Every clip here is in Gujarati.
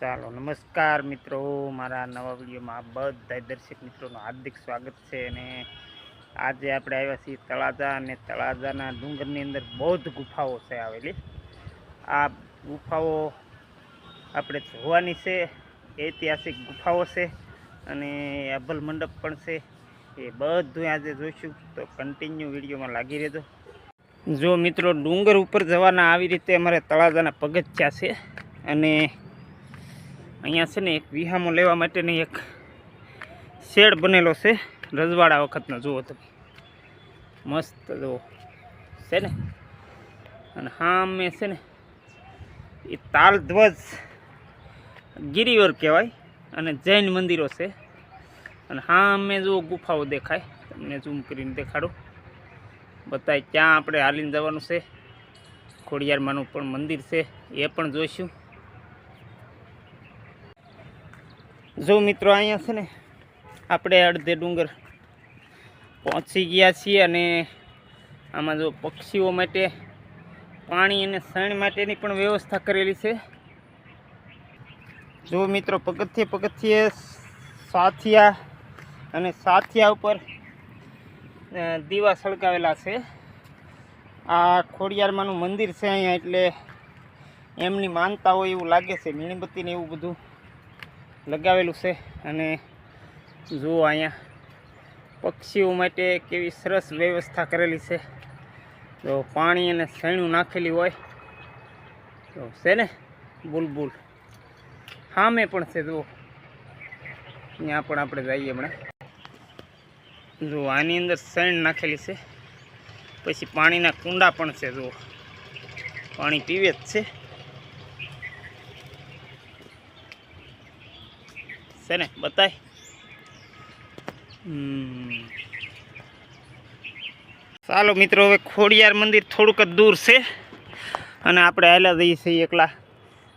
ચાલો, નમસ્કાર મિત્રો. મારા નવા વિડીયોમાં બધા દર્શક મિત્રોનું હાર્દિક સ્વાગત છે અને આજે આપણે આવ્યા છીએ તળાજા અને તળાજાના ડુંગરની અંદર બૌદ્ધ ગુફાઓ છે આવેલી. આ ગુફાઓ આપણે જોવાની છે, ઐતિહાસિક ગુફાઓ છે અને અભલ મંડપ પણ છે. એ બધું આજે જોઈશું, તો કન્ટિન્યુ વિડીયોમાં લાગી રહેજો. જો મિત્રો ડુંગર ઉપર જવાના આવી રીતે અમારે તળાજાના પગથિયા છે અને અહીંયા છે ને એક વિહામો લેવા માટેની એક શેડ બનેલો છે, રજવાડા વખતનો, જુઓ તમે. મસ્ત, જુઓ. છે ને? અને અમે છે ને, એ તાલધ્વજ ગિરિવર કહેવાય, અને જૈન મંદિરો છે. અને હા અમે જુઓ, ગુફાઓ દેખાય. તમને ઝૂમ કરીને દેખાડું. બતાય ક્યાં આપણે હાલીને જવાનું છે. ખોડિયારમાંનું પણ મંદિર છે. એ પણ જોઈશું. જો મિત્રો અહીંયા છે ને, આપણે અડધે ડુંગર પહોંચી ગયા છીએ અને આમાં જો પક્ષીઓ માટે પાણી અને શણ માટેની પણ વ્યવસ્થા કરેલી છે. જો મિત્રો પગથિયે પગથિયે સાથિયા અને સાથિયા ઉપર દીવા સળગાવેલા છે. આ ખોડિયારમાંનું મંદિર છે અહીંયા એટલે એમની માનતા હોય એવું લાગે છે, મીણબત્તીને એવું બધું. લગાવેલું છે અને જુઓ અહીંયા પક્ષીઓ માટે કેવી સરસ વ્યવસ્થા કરેલી છે. જો પાણી અને સૈણું નાખેલી હોય તો છે ને બુલબુલ. સામે પણ છે, જુઓ. ત્યાં પણ આપણે જઈએ હમણાં. જુઓ, આની અંદર સૈણ નાખેલી છે. પછી પાણીના કુંડા પણ છે, જુઓ. પાણી પીવે જ છે. છે ને? બતાય. ચાલો મિત્રો, હવે ખોડિયાર મંદિર થોડુંક જ દૂર છે. અને આપણે આવેલા જઈએ છીએ એકલા.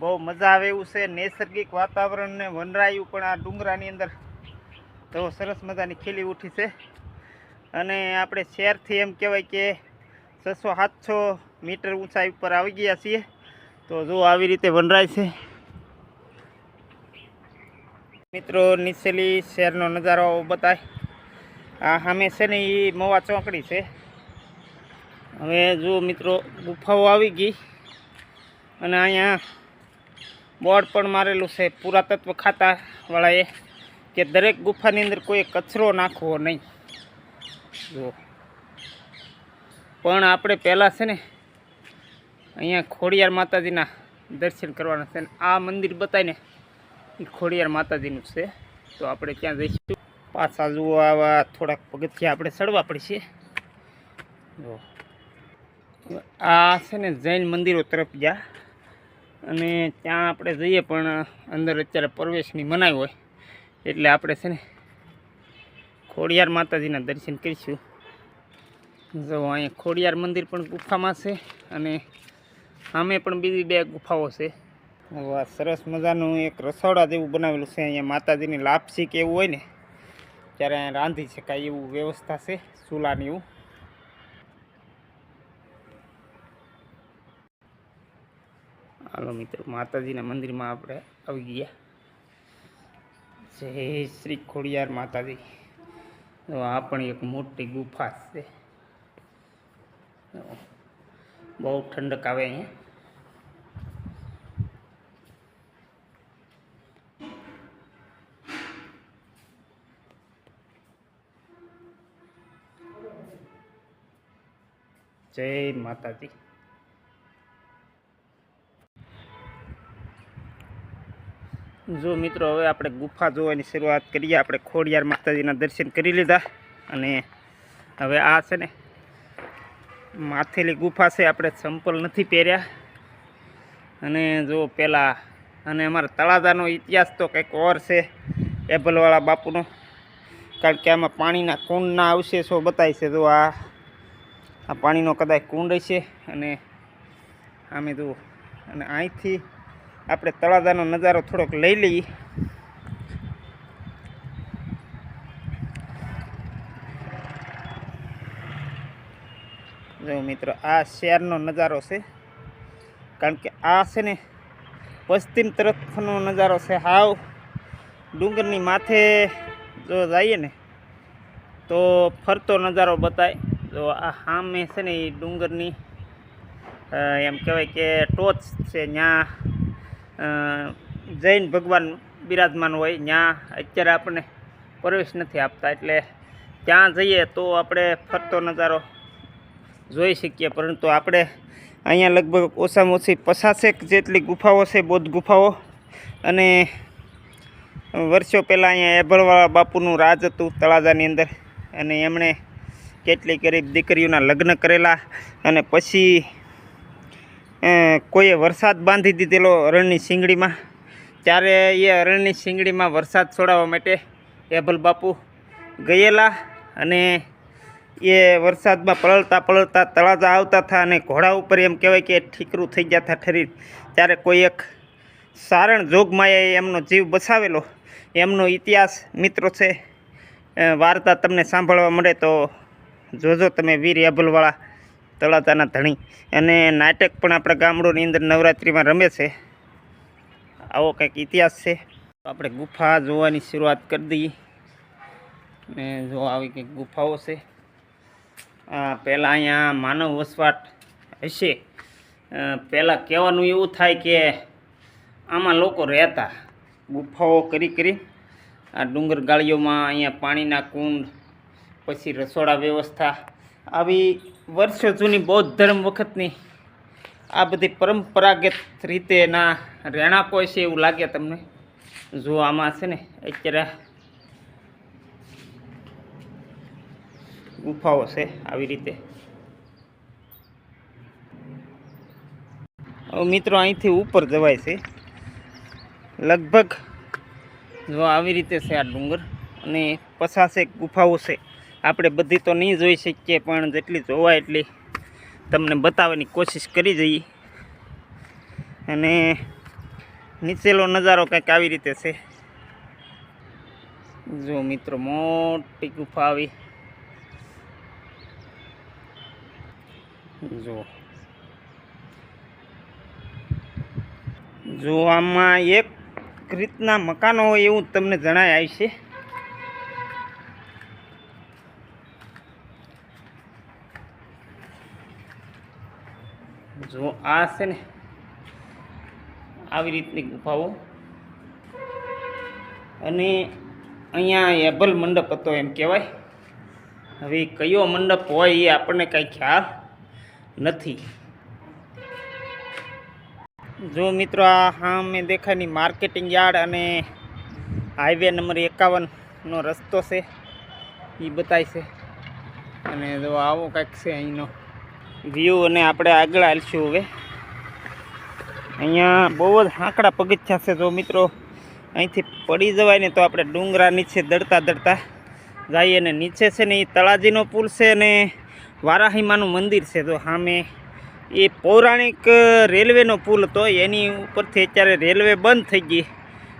બહુ મજા આવે એવું છે. નૈસર્ગિક વાતાવરણને વનરાયું પણ આ ડુંગરાની અંદર તો સરસ મજાની ખીલી ઉઠી છે. અને આપણે શહેરથી એમ કહેવાય કે છસો સાતસો મીટર ઊંચાઈ ઉપર આવી ગયા છીએ. તો જો આવી રીતે વનરાય છે. મિત્રો, નીચેલી શહેરનો નજારો બતાય. આ સામે છે ને એ મવા ચોકડી છે. હવે જો મિત્રો, ગુફાઓ આવી ગઈ અને અહીંયા બોર્ડ પણ મારેલું છે પુરાતત્વ ખાતાવાળાએ કે દરેક ગુફાની અંદર કોઈ કચરો નાખવો નહીં. જો. પણ આપણે પહેલાં છે ને અહીંયા ખોડિયાર માતાજીના દર્શન કરવાના છે આ મંદિર બતાવીને એ ખોડિયાર માતાજીનું છે. તો આપણે ત્યાં જઈશું? પાછા જુઓ આવા થોડાક પગથિયા આપણે ચડવા પડશે. જો. આ છે ને જૈન મંદિરો તરફ ગયા. અને ત્યાં આપણે જઈએ પણ અંદર અત્યારે પ્રવેશની મનાઈ હોય. એટલે આપણે છે ને ખોડિયાર માતાજીના દર્શન કરીશું. જો, અહીંયા ખોડિયાર મંદિર પણ ગુફામાં છે અને સામે પણ બીજી બે ગુફાઓ છે. વાહ, સરસ મજાનું એક રસોડા જેવું બનાવેલું છે. અહીંયા માતાજીની લાપસી કે એવું હોય ને, ત્યારે અહીંયા રાંધી શકાય એવું વ્યવસ્થા છે, ચૂલાની એવું. હાલો મિત્રો, માતાજીના મંદિરમાં આપણે આવી ગયા. જય શ્રી ખોડિયાર માતાજી. આ પણ એક મોટી ગુફા છે. બહુ ઠંડક આવે અહીંયા. જય માતાજી. જો મિત્રો, હવે આપણે ગુફા જોવાની શરૂઆત કરીએ. આપણે ખોડિયાર માતાજીના દર્શન કરી લીધા અને હવે આ છે ને, માથેલી ગુફા છે. આપણે સંપલ નથી પહેર્યા. અને જો પેલા, અને અમારા તળાજાનો ઇતિહાસ તો કંઈક ઓર છે એબલવાળા બાપુનો. કારણ કે આમાં પાણીના કુંડના અવશેષો બતાય છે. જો આ આ પાણીનો કદાચ કુંડ છે અને આમે જુઓ અને અહીંથી આપણે તળાજાનો નજારો થોડોક લઈ લઈએ. જો મિત્રો, આ શહેરનો નજારો છે. કારણ કે આ છે ને પશ્ચિમ તરફનો નજારો છે. હાવ ડુંગરની માથે જો જઈએ ને, તો ફરતો નજારો બતાય. જો આ સામે છે ને એ ડુંગરની એમ કહેવાય કે ટોચ છે. ત્યાં જૈન ભગવાન બિરાજમાન હોય. ત્યાં અત્યારે આપણને પ્રવેશ નથી આપતા. એટલે ત્યાં જઈએ તો આપણે ફરતો નજારો જોઈ શકીએ. પરંતુ આપણે અહીંયા લગભગ ઓછામાં ઓછી પચાસેક જેટલી ગુફાઓ છે, બૌદ્ધ ગુફાઓ. અને વર્ષો પહેલાં અહીંયા એભળવાળા બાપુનું રાજ હતું તળાજાની અંદર. અને એમણે કેટલી ગરીબ દીકરીઓના લગ્ન કરેલા અને પછી કોઈએ વરસાદ બાંધી દીધેલો અરણની શીંગડીમાં. ત્યારે એ અરણની શીંગડીમાં વરસાદ છોડાવવા માટે એભલ બાપુ ગયેલા અને એ વરસાદમાં પલળતા પલળતા તળાજા આવતા હતા અને ઘોડા ઉપર એમ કહેવાય કે ઠીકરું થઈ ગયા હતા ઠરી. ત્યારે કોઈ એક સારણ જોગમાયાએ એમનો જીવ બચાવેલો એમનો ઇતિહાસ મિત્રો છે. વાર્તા તમને સાંભળવા મળે તો જોજો તમે વીર એબલવાળા તળાતાના ધણી. અને નાટક પણ આપણા ગામડોની અંદર નવરાત્રિમાં રમે છે. આવો કંઈક ઇતિહાસ છે. આપણે ગુફા જોવાની શરૂઆત કરી દઈએ. ને જો આવી કંઈક ગુફાઓ છે. પહેલાં અહીંયા માનવ વસવાટ હશે. પહેલાં કહેવાનું એવું થાય કે આમાં લોકો રહેતા. ગુફાઓ કરી કરી આ ડુંગર ગાળીઓમાં અહીંયા પાણીના કુંડ પછી રસોડા વ્યવસ્થા, આવી વર્ષો જૂની બૌદ્ધ ધર્મ વખતની આ બધી પરંપરાગત રીતેના રહેણાંકો છે એવું લાગે તમને? જો આમાં છે ને, અત્યારે ગુફાઓ છે આવી રીતે. મિત્રો અહીંથી ઉપર જવાય છે. લગભગ જો આવી રીતે છે આ ડુંગર અને પચાસેક ગુફાઓ છે. આપણે બધી તો નહીં જોઈ શકીએ, પણ જેટલી જોવાય એટલી તમને બતાવવાની કોશિશ કરી જઈએ. અને નીચેલો નજારો કંઈક આવી રીતે છે. જો મિત્રો, મોટી ગુફા આવી. જો. જો આમાં એક રીતના મકાનો હોય એવું તમને જણાય આવી જો આ છે ને આવી રીતની ગુફાઓ. અને અહીંયા એબલ મંડપ હતો એમ કહેવાય. હવે કયો મંડપ હોય એ આપણને કાંઈ ખ્યાલ નથી. જો મિત્રો, આ હા મેં દેખાની માર્કેટિંગ યાર્ડ અને હાઈવે નંબર એકાવનનો રસ્તો છે. એ બતાય છે. અને જો આવો કાંઈક છે અહીંનો. વ્યૂ અને આપણે આગળ હાલશું હવે. અહીંયા બહુ જ આંકડા પગથિયા છે જો મિત્રો. અહીંથી પડી જવાય ને તો આપણે ડુંગરા નીચે દડતા દડતા જઈએ અને નીચે છે ને એ તળાજીનો પુલ છે અને વારાહીમાનું મંદિર છે. તો સામે એ પૌરાણિક રેલવેનો પુલ હતો. એની ઉપરથી અત્યારે રેલવે બંધ થઈ ગઈ.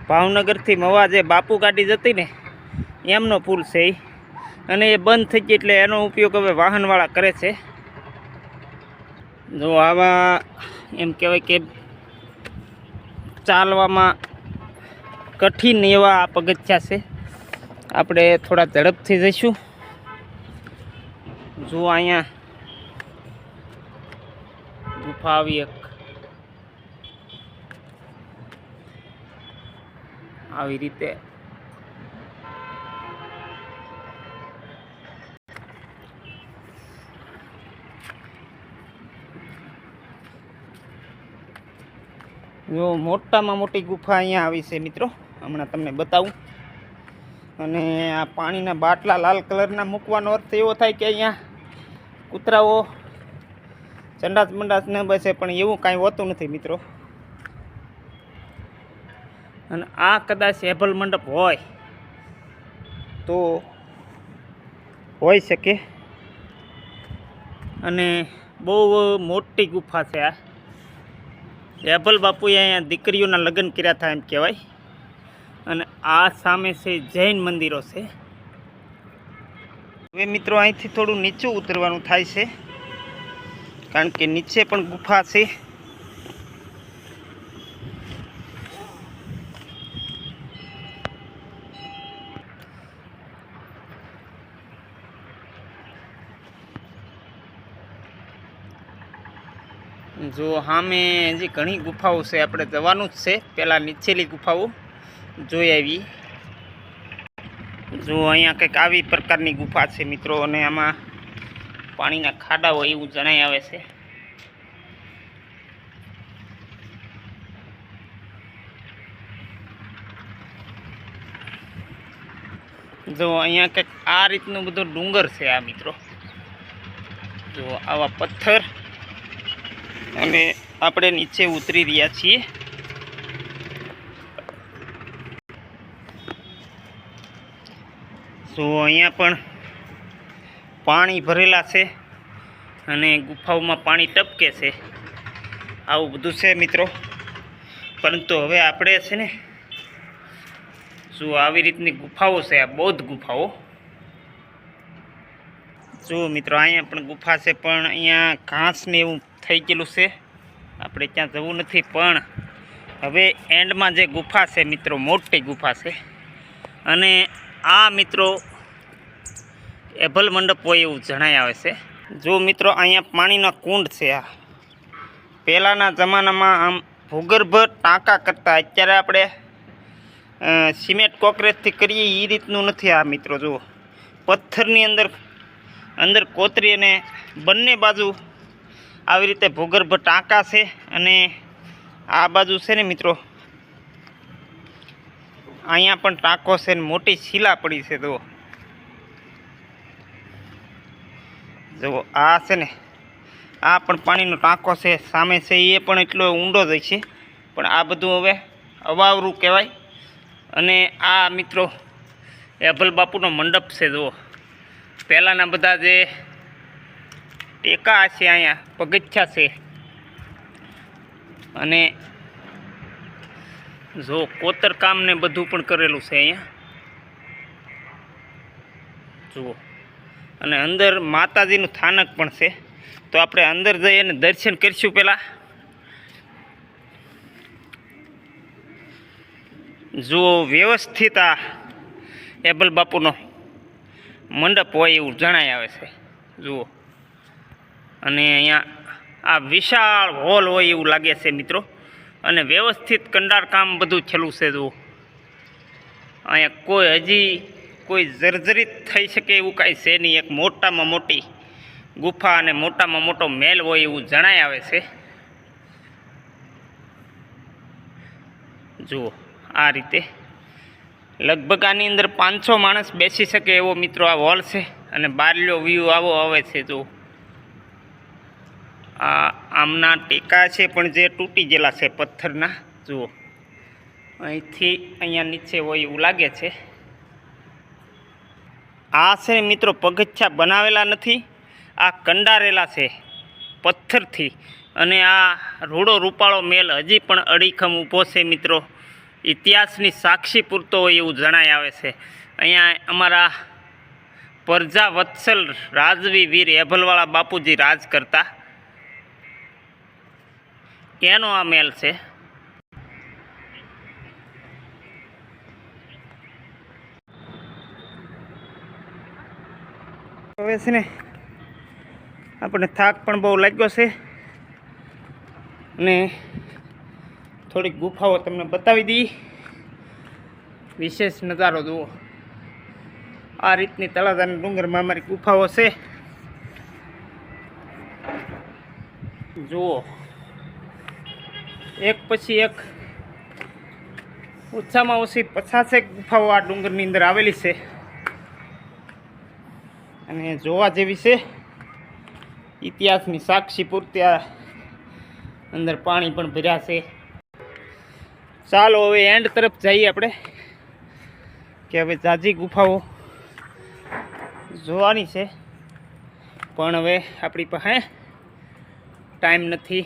ભાવનગરથી મવા જે બાપુ ગાડી જતી ને, એમનો પુલ છે અને એ બંધ થઈ ગઈ એટલે એનો ઉપયોગ હવે વાહનવાળા કરે છે. જો આવા એમ કહેવાય કે ચાલવામાં કઠિન એવા પગથિયા છે. આપણે થોડા ઝડપથી જઈશું. જો અહીંયા ગુફા આવી એક આવી રીતે જો મોટામાં મોટી ગુફા અહીંયા આવી છે મિત્રો. હમણાં તમને બતાવું. અને આ પાણીના બાટલા લાલ કલરના મૂકવાનો અર્થ એવો થાય કે અહીંયા કૂતરાઓ ચંડાસ મંડાસ ન બસે, પણ એવું કાંઈ હોતું નથી મિત્રો. અને આ કદાચ એભલ મંડપ હોય તો હોઈ શકે. અને બહુ મોટી ગુફા છે આ. એભલ બાપુએ અહીંયા દીકરીઓના લગ્ન કર્યા હતા એમ કહેવાય. અને આ સામે છે જૈન મંદિરો છે. હવે મિત્રો અહીંથી થોડું નીચું ઉતરવાનું થાય છે. કારણ કે નીચે પણ ગુફા છે. જો સામે હજી ઘણી ગુફાઓ છે, આપણે જવાનું જ છે. પહેલાં નીચેલી ગુફાઓ જોઈ આવી. જો અહીંયા કંઈક આવી પ્રકારની ગુફા છે મિત્રો, અને આમાં પાણીના ખાડા હોય એવું જણાઈ આવે છે. જો અહીંયા કંઈક આ રીતનું બધું ડુંગર છે આ મિત્રો. જો આવા પથ્થર અને આપણે નીચે ઉતરી રહ્યા છીએ. તો અહીંયા પણ પાણી ભરેલા છે અને ગુફાઓમાં પાણી ટપકે છે. આવું બધું છે મિત્રો. પરંતુ હવે આપણે છે ને શું આવી રીતની ગુફાઓ છે, આ બૌદ્ધ ગુફાઓ. જો મિત્રો, અહીંયા પણ ગુફા છે, પણ અહીંયા ઘાસ ને એવું થઈ ગયેલું છે. આપણે ત્યાં જવું નથી, પણ હવે એન્ડમાં જે ગુફા છે મિત્રો, મોટી ગુફા છે. અને આ મિત્રો એભલ મંડપ હોય એવું જણાય આવે છે. જો મિત્રો, અહીંયા પાણીના કુંડ છે આ. પહેલાંના જમાનામાં આમ ભૂગર્ભ ટાંકા કરતા, અત્યારે આપણે સિમેન્ટ કોકરેજથી કરીએ એ રીતનું નથી આ મિત્રો, જુઓ. પથ્થરની અંદર અંદર કોતરી અને બંને બાજુ આવી રીતે ભૂગર્ભ ટાંકા છે અને આ બાજુ છે ને મિત્રો, અહીંયા પણ ટાંકો છે ને મોટી શીલા પડી છે, જુઓ. જુઓ, આ છે ને, આ પણ પાણીનો ટાંકો છે, સામે છે એ પણ એટલો ઊંડો જ છે, પણ આ બધું હવે અવાવરું કહેવાય. અને આ મિત્રો એભલ બાપુનો મંડપ છે, જુઓ. પહેલાંના બધા જે ટેકા છે અહીંયા, પગથિયા છે. અને જો કોતરકામ ને બધું પણ કરેલું છે અહીંયા. જુઓ. અને અંદર માતાજીનું સ્થાનક પણ છે. તો આપણે અંદર જઈ અને દર્શન કરીશું પહેલાં. જુઓ, વ્યવસ્થિત આ એબલ બાપુનો મંડપ હોય એવું જણાય આવે છે. જુઓ. અને અહીંયા આ વિશાળ હોલ હોય એવું લાગે છે મિત્રો. અને વ્યવસ્થિત કંડાર કામ બધું છેલ્લું છે જુઓ. અહીંયા કોઈ હજી કોઈ જર્જરિત થઈ શકે એવું કાંઈ છે નહીં. એક મોટામાં મોટી ગુફા અને મોટામાં મોટો મેલ હોય એવું જણાય આવે છે. જુઓ આ રીતે. લગભગ આની અંદર પાંચસો માણસ બેસી શકે એવો મિત્રો આ હોલ છે. અને બારલો વ્યૂ આવો આવે છે જો આ આમના ટેકા છે, પણ જે તૂટી ગયેલા છે પથ્થરના. જુઓ. અહીંથી અહીંયા નીચે હોય એવું લાગે છે. આ છે મિત્રો પગથિયા બનાવેલા નથી, આ કંડારેલા છે પથ્થરથી. અને આ રૂડો રૂપાળો મેલ હજી પણ અડીખમ ઊભો છે મિત્રો. ઇતિહાસની સાક્ષી પૂરતો હોય એવું જણાય આવે છે. અહીંયા અમારા પ્રજા વત્સલ રાજવી વીર એભલવાળા બાપુજી રાજ કરતા. એનો આ મેલ છે? હવે છે ને, આપણને થાક પણ બહુ લાગ્યો છે. અને થોડીક ગુફાઓ તમને બતાવી દઈ વિશેષ નજારો જુઓ. આ રીતની તળાજાના ડુંગરમાં અમારી ગુફાઓ છે. જુઓ. એક પછી એક ઓછામાં ઓછી પચાસેક ગુફાઓ આ ડુંગરની અંદર આવેલી છે. અને જોવા જેવી છે, ઇતિહાસની સાક્ષી પૂરતી અંદર પાણી પણ ભર્યા છે. ચાલો હવે એન્ડ તરફ જઈએ આપણે, કે હવે જાજી ગુફાઓ જોવાની છે. પણ હવે આપણી પાસે ટાઈમ નથી.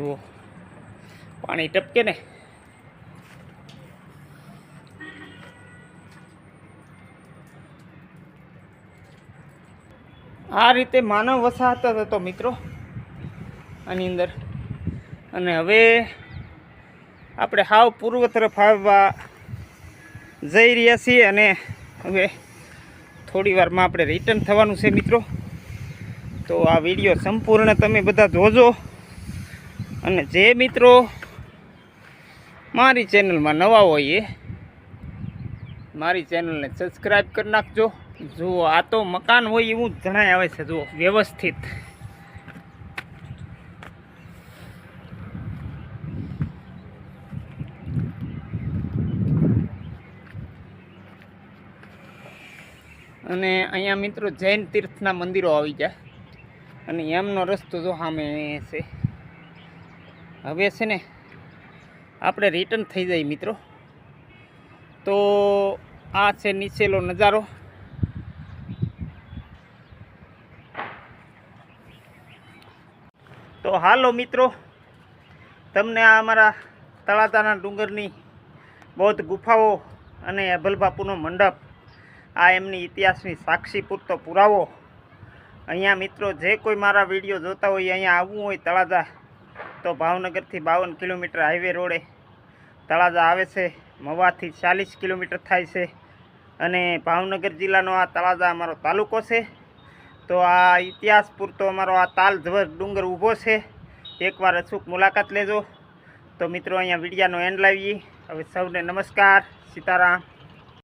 જુઓ. પાણી ટપકે ને. આ રીતે માનવ વસાહત હતો મિત્રો, આની અંદર. અને હવે આપણે હાવ પૂર્વ તરફ આવવા જઈ રહ્યા છીએ અને હવે થોડી વારમાં આપણે રિટર્ન થવાનું છે મિત્રો. તો આ વીડિયો સંપૂર્ણ તમે બધા જોજો. અને જે મિત્રો મારી ચેનલમાં નવા હોય એ, મારી ચેનલને સબસ્ક્રાઈબ કરી નાખજો. જુઓ, આ તો મકાન હોય એવું જણાય આવે છે, જુઓ, વ્યવસ્થિત. અને અહીંયા મિત્રો જૈન તીર્થના મંદિરો આવી જાય અને એમનો રસ્તો જો સામે છે. હવે છે ને, આપણે રિટર્ન થઈ જાય મિત્રો. તો આ છે નીચેલો નજારો. તો હાલો મિત્રો, તમને આ અમારા તળાતાના ડુંગરની બૌદ્ધ ગુફાઓ અને અભલબાપુનો મંડપ, આ એમની ઇતિહાસની સાક્ષી પૂરતો પુરાવો. અહીંયા મિત્રો, જે કોઈ મારા વીડિયો જોતા હોય, અહીંયા આવવું હોય તળાજા તો ભાવનગરથી બાવન કિલોમીટર હાઈવે રોડે તળાજા આવે છે. મવાથી ચાલીસ કિલોમીટર થાય છે. અને ભાવનગર જિલ્લાનો આ તળાજા અમારો તાલુકો છે. તો આ ઇતિહાસ પૂરતો અમારો આ તાલ ધ્વજ ડુંગર ઊભો છે. એકવાર અચૂક મુલાકાત લેજો. તો મિત્રો, અહીંયા વિડીયાનો એન્ડ લાવીએ. હવે સૌને નમસ્કાર. સીતારામ.